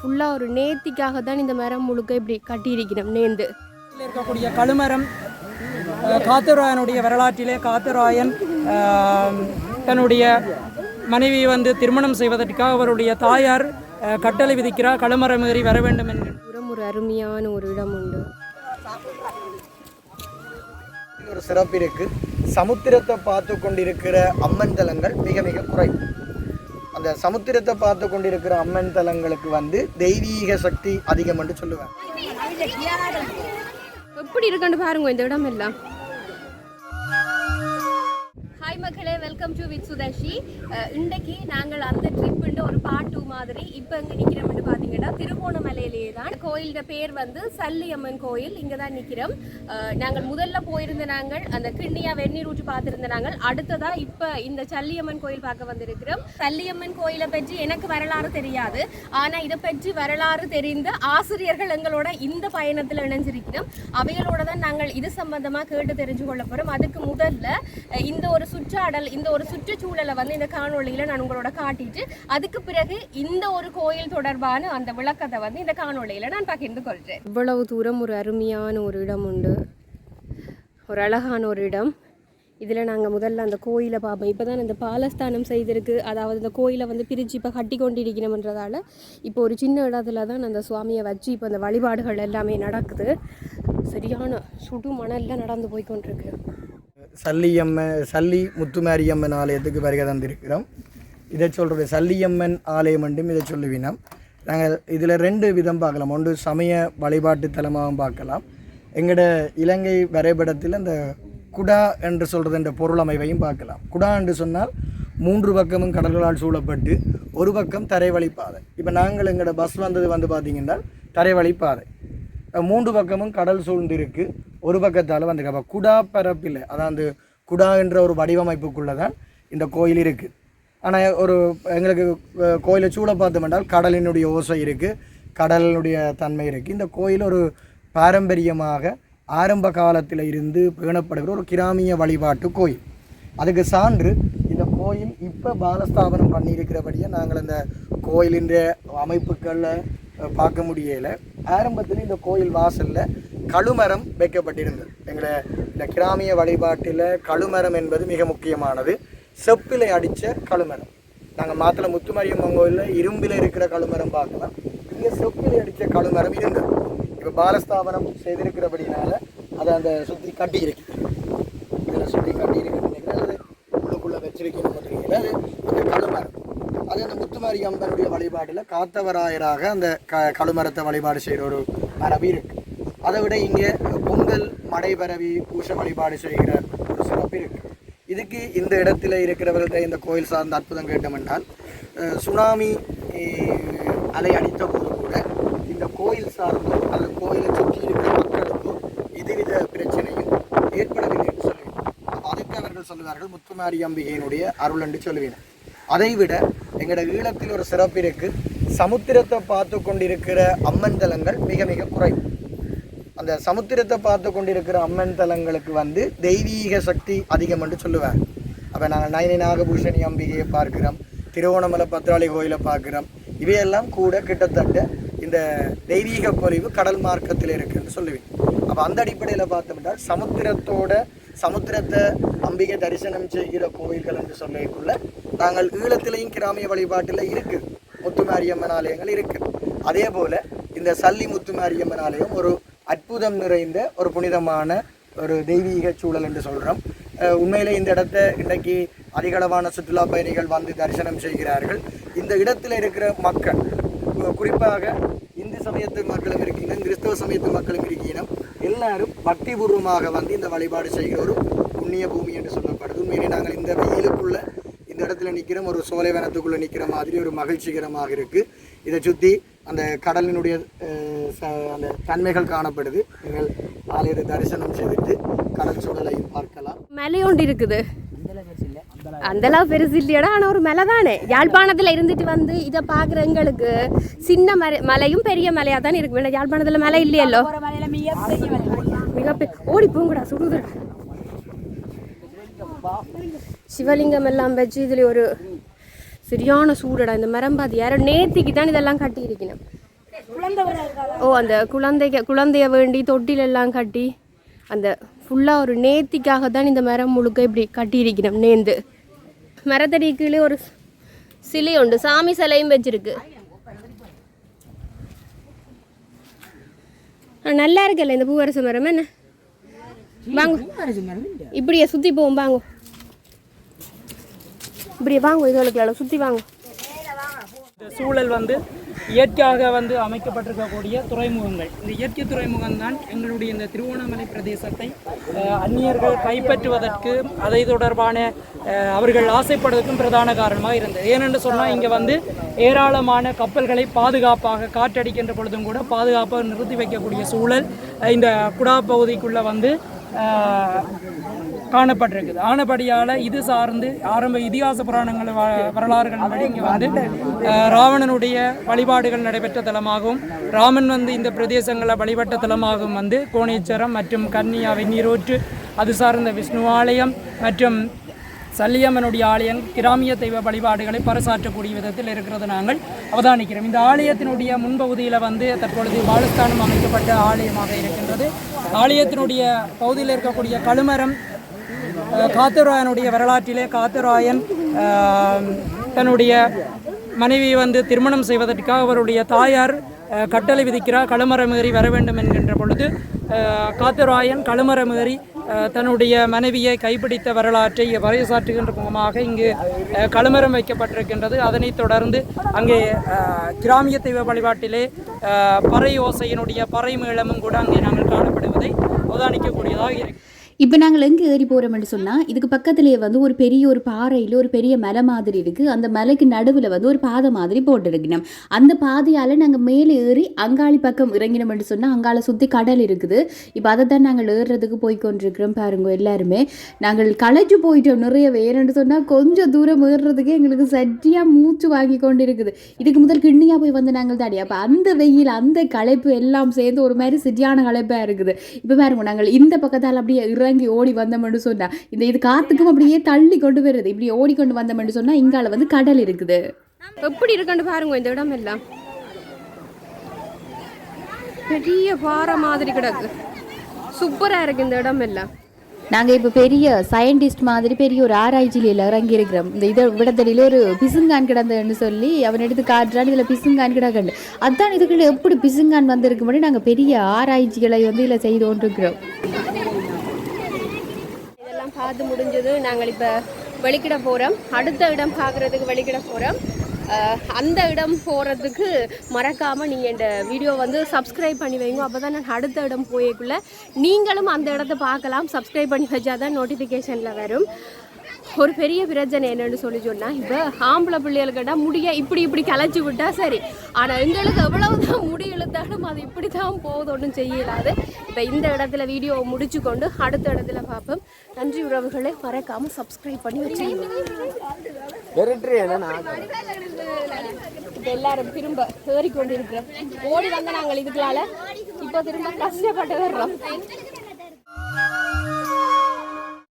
ஃபுல்லாக ஒரு நேர்த்திக்காக தான் இந்த மரம் முழுக்க இப்படி கட்டியிருக்கிறோம் நேர்ந்து இருக்கக்கூடிய கழுமரம் காத்தராயனுடைய வரலாற்றிலே காத்தராயன் தன்னுடைய மனைவியை வந்து திருமணம் செய்வதற்காக அவருடைய தாயார் கட்டளை விதிக்கிறார் கழுமரம் ஏறி வர வேண்டும் என்று. ஒரு அருமையான ஒரு இடம் உண்டு. ஒரு சிறப்பு இருக்கு. சமுத்திரத்தை பார்த்து கொண்டிருக்கிற அம்மன் தலங்கள் மிக மிக குறைவு. அந்த சமுத்திரத்தை பார்த்து கொண்டிருக்கிற அம்மன் தலங்களுக்கு வந்து தெய்வீக சக்தி அதிகம் என்று சொல்லுவேன் எப்படி இருக்குன்னு பாருங்க இந்த இடம் எல்லாம் ஹாய் மக்களே வெல்கம் டு வித் சுதர்ஷி இன்றைக்கு நாங்கள் அந்த ட்ரிப்புன்ற ஒரு பாட்டு மாதிரி இப்போ எங்கே நிற்கிறோம்னு பார்த்தீங்கன்னா திருகோணமலையிலேயே தான் கோயிலோட பேர் வந்து சல்லியம்மன் கோயில் இங்கே தான் நிற்கிறோம் நாங்கள் முதல்ல போயிருந்த நாங்கள் அந்த கிண்ணியா வெந்நீர் ஊற்றி பார்த்துருந்த நாங்கள். அடுத்ததாக இப்போ இந்த சல்லியம்மன் கோயில் பார்க்க வந்திருக்கிறோம். சல்லியம்மன் கோயிலை பற்றி எனக்கு வரலாறு தெரியாது. ஆனால் இதை பற்றி வரலாறு தெரிந்த ஆசிரியர்கள் எங்களோட இந்த பயணத்தில் இணைஞ்சிருக்கிறோம். அவைகளோட தான் நாங்கள் இது சம்பந்தமாக கேட்டு தெரிஞ்சு கொள்ள போகிறோம் அதுக்கு முதல்ல இந்த ஒரு சுற்றாடல் இந்த ஒரு சுற்றுச்சூழலை வந்து இந்த காணொளியில் நான் உங்களோட காட்டிட்டு அதுக்கு பிறகு இந்த ஒரு கோயில் தொடர்பான அந்த விளக்கத்தை வந்து இந்த காணொளியில் நான் பகிர்ந்து கொள்கிறேன் இவ்வளவு தூரம் ஒரு அருமையான ஒரு இடம் உண்டு. ஒரு அழகான ஒரு இடம். இதில் நாங்கள் முதல்ல அந்த கோயிலை பார்ப்போம் இப்போ தான் இந்த பாலஸ்தானம் செய்திருக்கு. அதாவது இந்த கோயிலை வந்து பிரித்து இப்போ கட்டி கொண்டிருக்கணுன்றதால இப்போ ஒரு சின்ன இடத்துல தான் அந்த சுவாமியை வச்சு இப்போ அந்த வழிபாடுகள் எல்லாமே நடக்குது. சரியான சுடு மணலில் நடந்து போய் கொண்டிருக்கு. சல்லியம்ம சல்லி முத்துமாரியம்மன் ஆலயத்துக்கு வருகை தந்திருக்கிறோம்? இதை சொல்கிறது சல்லியம்மன் ஆலயம் என்றும் இதை சொல்லுவினோம். நாங்கள் இதில் ரெண்டு விதம் பார்க்கலாம். ஒன்று சமய வழிபாட்டு தலமாகவும் பார்க்கலாம். எங்களோட இலங்கை வரைபடத்தில் அந்த குடா என்று சொல்கிறது என்ற பொருள் அமைவையும் பார்க்கலாம். குடா என்று சொன்னால் மூன்று பக்கமும் கடல்களால் சூழப்பட்டு ஒரு பக்கம் தரைவழிப்பாதை. இப்போ நாங்கள் எங்களோட பஸ் வந்தது வந்து பார்த்திங்கன்னா தரைவழிப்பாதை. மூன்று பக்கமும் கடல் சூழ்ந்து இருக்கு ஒரு பக்கத்தால் வந்து அப்போ குடா பரப்பில் அதாவது குடா என்ற ஒரு வடிவமைப்புக்குள்ளே தான் இந்த கோயில் இருக்குது ஆனால் ஒரு எங்களுக்கு கோயிலை சூழ பார்த்தோம் என்றால் கடலினுடைய ஓசை இருக்குது கடலினுடைய தன்மை இருக்குது இந்த கோயில் ஒரு பாரம்பரியமாக ஆரம்ப காலத்தில் இருந்து பேணப்படுகிற ஒரு கிராமிய வழிபாட்டு கோயில். அதுக்கு சான்று இந்த கோயில் இப்போ பாலஸ்தாபனம் பண்ணியிருக்கிறபடியே நாங்கள் அந்த கோயிலின் அமைப்புகளில் பார்க்க முடியலை. ஆரம்பத்தில் இந்த கோயில் வாசலில் கழுமரம் வைக்கப்பட்டிருந்தது. எங்களை இந்த கிராமிய வழிபாட்டில் கழுமரம் என்பது மிக முக்கியமானது. செப்பிலை அடித்த கழுமரம். நாங்கள் மாத்தளை முத்துமாரியம்மன் கோயிலில் இரும்பில் இருக்கிற கழுமரம் பார்க்கலாம் இங்கே செப்பிலை அடித்த கழுமரம் இருந்தது. இப்போ பாலஸ்தாபனம் செய்திருக்கிறபடினால அதை அந்த சுற்றி கட்டி இருக்கு இதில் சுற்றி கட்டி இருக்கிறது உள்ளுக்குள்ளே வச்சிருக்கணும் அப்படிங்கிறது அது அந்த கழுமரம். அதாவது அந்த முத்துமாரி அம்மனுடைய வழிபாட்டில் காத்தவராயராக அந்த க கழுமரத்தை வழிபாடு செய்கிற ஒரு மரபு இருக்கு. அதை விட இங்கே பொங்கல் மடைபரவி பரவி வழிபாடு செய்கிற ஒரு சிறப்பு இருக்கு. இதுக்கு இந்த இடத்துல இருக்கிறவர்கள்ட்ட இந்த கோயில் சார்ந்த அற்புதம் கேட்டோம் என்றால் சுனாமி அலை அடித்த போது கூட இந்த கோயில் சார்ந்தோ அல்லது கோயிலை சுற்றி இருக்கிற மக்களுக்கோ எதுவித பிரச்சனையும் ஏற்படவில்லை என்று சொல்லுவேன் அதுக்கு அவர்கள் சொல்லுவார்கள் முத்துமாரி அம்பிகையினுடைய அருள் என்று சொல்லுவேன் அதைவிட எங்களோட ஈழத்தில் ஒரு சிறப்பு இருக்குது சமுத்திரத்தை பார்த்து கொண்டிருக்கிற அம்மன் தலங்கள் மிக மிக குறைவு. அந்த சமுத்திரத்தை பார்த்து கொண்டிருக்கிற அம்மன் தலங்களுக்கு வந்து தெய்வீக சக்தி அதிகம் என்று சொல்லுவாங்க. அப்போ நாங்கள் நயனி நாகபூஷணி அம்பிகையை பார்க்கிறோம் திருவோணமலை பத்ராளி கோயிலை பார்க்குறோம். இவையெல்லாம் கூட கிட்டத்தட்ட இந்த தெய்வீக பொலிவு கடல் மார்க்கத்தில் இருக்குன்னு சொல்லுவேன். அப்போ அந்த அடிப்படையில் பார்த்தோம்னா சமுத்திரத்தோட சமுத்திரத்தை அம்பிகை தரிசனம் செய்கிற கோயில்கள் என்று சொல்லக்குள்ள நாங்கள் ஈழத்திலையும் கிராமிய வழிபாட்டில் இருக்குது முத்துமாரியம்மன் ஆலயங்கள் இருக்குது அதே போல் இந்த சல்லி முத்துமாரியம்மன் ஆலயம் ஒரு அற்புதம் நிறைந்த ஒரு புனிதமான ஒரு தெய்வீக சூழல் என்று சொல்கிறோம் உண்மையிலே இந்த இடத்த இன்றைக்கு அதிகளவான சுற்றுலா பயணிகள் வந்து தரிசனம் செய்கிறார்கள். இந்த இடத்துல இருக்கிற மக்கள் குறிப்பாக இந்து சமயத்து மக்களும் இருக்கின்றன கிறிஸ்தவ சமயத்து மக்களும் இருக்கீங்க எல்லாரும் பக்திபூர்வமாக வந்து இந்த வழிபாடு செய்கிற ஒரு புண்ணிய பூமி என்று சொல்லப்படுது. உண்மையிலே நாங்கள் இந்த வெயிலுக்குள்ள இந்த இடத்துல நிற்கிறோம் ஒரு சோலைவனத்துக்குள்ளே நிற்கிற மாதிரி ஒரு மகிழ்ச்சிகரமாக இருக்குது இதை சுற்றி அந்த கடலினுடைய அந்த தன்மைகள் காணப்படுது. நீங்கள் ஆலயத்தை தரிசனம் செய்துட்டு கடல் சூழலையும் பார்க்கலாம். மலையோண்டு இருக்குது. அந்தளவு பெருசு இல்லையடா ஆனால் ஒரு மலை தானே. யாழ்ப்பாணத்தில் இருந்துட்டு வந்து இதை பார்க்குற எங்களுக்கு சின்ன மலை மலையும் பெரிய மலையாக தானே இருக்கு. வேணா யாழ்ப்பாணத்தில் மலை இல்லையல்லோ? மிக பெ- ஓடி போங்கடா சுடுதுடா. சிவலிங்கம் எல்லாம் வச்சு இதில் ஒரு சரியான சூடடா. இந்த மரம் பாதி யாரோ நேத்திக்கு தான் இதெல்லாம் கட்டி இருக்கணும் ஓ அந்த குழந்தைக குழந்தைய வேண்டி தொட்டில் எல்லாம் கட்டி அந்த ஃபுல்லாக ஒரு நேர்த்திக்காக தான் இந்த மரம் முழுக்க இப்படி கட்டியிருக்கிறோம் நேந்து. மரத்தடி கீழே ஒரு சிலை உண்டு சாமி சிலையும் வச்சிருக்கு. நல்லா இருக்குல்ல இந்த பூவரச மரம் என்ன? வாங்க. இப்படியே சுற்றி போவோம் வாங்க. இப்படியே வாங்க இதுகளுக்கு சுற்றி வாங்க. இந்த சூழல் வந்து இயற்கையாக வந்து அமைக்கப்பட்டிருக்கக்கூடிய துறைமுகங்கள். இந்த இயற்கை துறைமுகம் தான் எங்களுடைய இந்த திருவோணமலை பிரதேசத்தை அந்நியர்கள் கைப்பற்றுவதற்கு அதை தொடர்பான அவர்கள் ஆசைப்படுவதற்கும் பிரதான காரணமாக இருந்தது. ஏனென்று சொன்னால் இங்கே வந்து ஏராளமான கப்பல்களை பாதுகாப்பாக காற்றடிக்கின்ற பொழுதும் கூட பாதுகாப்பாக நிறுத்தி வைக்கக்கூடிய சூழல் இந்த குடா பகுதிக்குள்ளே வந்து காணப்பட்டிருக்குது. ஆனபடியால் இது சார்ந்து ஆரம்ப இதிகாச புராணங்கள் வ- வரலாறுகளின்படி இங்கே வந்து ராவணனுடைய வழிபாடுகள் நடைபெற்ற தலமாகவும் ராமன் வந்து இந்த பிரதேசங்களை வழிபட்ட தலமாகவும் வந்து கோணேச்சரம் மற்றும் கன்னியாவை நீரூற்று அது சார்ந்த விஷ்ணு ஆலயம் மற்றும் சல்லியம்மனுடைய ஆலயம் கிராமிய தெய்வ வழிபாடுகளை பறைசாற்றக்கூடிய விதத்தில் இருக்கிறது நாங்கள் அவதானிக்கிறோம். இந்த ஆலயத்தினுடைய முன்பகுதியில் வந்து தற்பொழுது பாலஸ்தானம் அமைக்கப்பட்ட ஆலயமாக இருக்கின்றது. ஆலயத்தினுடைய பகுதியில் இருக்கக்கூடிய கழுமரம் காத்தராயனுடைய வரலாற்றிலே காத்தராயன் தன்னுடைய மனைவி வந்து திருமணம் செய்வதற்காக அவருடைய தாயார் கட்டளை விதிக்கிறார் களமரமேறி வர வேண்டும் என்கின்ற பொழுது காத்தராயன் களமரமேறி ஏறி தன்னுடைய மனைவியை கைப்பிடித்த வரலாற்றை வரையசாற்றுகின்ற முகமாக இங்கு அஹ், களமரம் வைக்கப்பட்டிருக்கின்றது. அதனைத் தொடர்ந்து அங்கே கிராமிய தெய்வ வழிபாட்டிலே பறை ஓசையினுடைய பறை மேளமும் கூட அங்கே நாங்கள் காணப்படுவதை அவதானிக்கக்கூடியதாக இருக்கு. இப்போ நாங்கள் எங்கே ஏறி போகிறோம்னு சொன்னால் இதுக்கு பக்கத்துலேயே வந்து ஒரு பெரிய ஒரு பாறையில் ஒரு பெரிய மலை மாதிரி இருக்குது அந்த மலைக்கு நடுவில் வந்து ஒரு பாதை மாதிரி போட்டுருக்கணும். அந்த பாதையால் நாங்கள் மேலே ஏறி அங்காளி பக்கம் இறங்கினோம்னு சொன்னால் அங்காளை சுற்றி கடல் இருக்குது. இப்போ அதை தான் நாங்கள் ஏறுறதுக்கு போய் கொண்டிருக்கிறோம் பாருங்க எல்லாருமே. நாங்கள் களைச்சு போயிட்டோம் நிறைய வேணும்னு சொன்னால் கொஞ்சம் தூரம் ஏறுறதுக்கே எங்களுக்கு சரியாக மூச்சு வாங்கி கொண்டு இருக்குது இதுக்கு முதல் கிண்ணியாக போய் வந்து நாங்கள் தாடி. அப்போ அந்த வெயில் அந்த களைப்பு எல்லாம் சேர்ந்து ஒரு மாதிரி சரியான களைப்பாக இருக்குது. இப்போ பாருங்க நாங்கள் இந்த பக்கத்தால் அப்படியே இறங்கி ஓடி வந்தோம்னு சொன்னா இந்த இது காத்துக்கும் அப்படியே தள்ளி கொண்டு வருது. இப்படி ஓடிக்கொண்டு வந்தோம்னு சொன்னா இங்கால வந்து கடல் இருக்குது. எப்படி இருக்குன்னு பாருங்க இந்த இடம் எல்லாம். பெரிய பாறை மாதிரி கிடக்கு. சூப்பரா இருக்கு இந்த இடம் எல்லாம். நாங்கள் இப்போ பெரிய சயின்டிஸ்ட் மாதிரி பெரிய ஒரு ஆராய்ச்சியில் இறங்கி இருக்கிறோம் இந்த இதை விடத்தடியில் ஒரு பிசுங்கான் கிடந்ததுன்னு சொல்லி அவன் எடுத்து காட்டுறான். இதில் பிசுங்கான் கிடக்கண்டு. அதான் இதுக்குள்ள எப்படி பிசுங்கான் வந்திருக்கு முன்னாடி நாங்கள் பெரிய ஆராய்ச்சிகளை வந்து இதில் செய்து கொண்டிருக்கிறோம். பார்த்து முடிஞ்சது நாங்கள் இப்போ வெளிக்கிட போகிறோம் அடுத்த இடம் பார்க்குறதுக்கு வெளிக்கிட போகிறோம் அந்த இடம் போகிறதுக்கு மறக்காமல் நீங்கள் இந்த வீடியோ வந்து சப்ஸ்கிரைப் பண்ணி வைங்க. அப்போ தான் நான் அடுத்த இடம் போயக்குள்ளே நீங்களும் அந்த இடத்த பார்க்கலாம். சப்ஸ்கிரைப் பண்ணி வச்சா தான் நோட்டிஃபிகேஷனில் வரும். ஒரு பெரிய பிரச்சனை என்னன்னு சொல்லி சொன்னால் இப்போ ஆம்பளை பிள்ளைகளுக்கிட்ட முடிய இப்படி இப்படி கலைச்சி விட்டா சரி. ஆனால் எங்களுக்கு எவ்வளவுதான் முடி இழுத்தாலும் அது இப்படி தான் போகுது ஒன்றும் செய்யலாது. இப்போ இந்த இடத்துல வீடியோவை முடிச்சு கொண்டு அடுத்த இடத்துல பார்ப்போம். நன்றி உறவுகளை மறக்காமல் சப்ஸ்கிரைப் பண்ணி வச்சுக்கோங்க. இப்போ எல்லாரும் திரும்ப ஏறிக்கொண்டிருக்கிறோம். ஓடி வந்த நாங்கள் இதுக்களால இப்போ திரும்ப கஷ்டப்பட்டு வர்றோம்.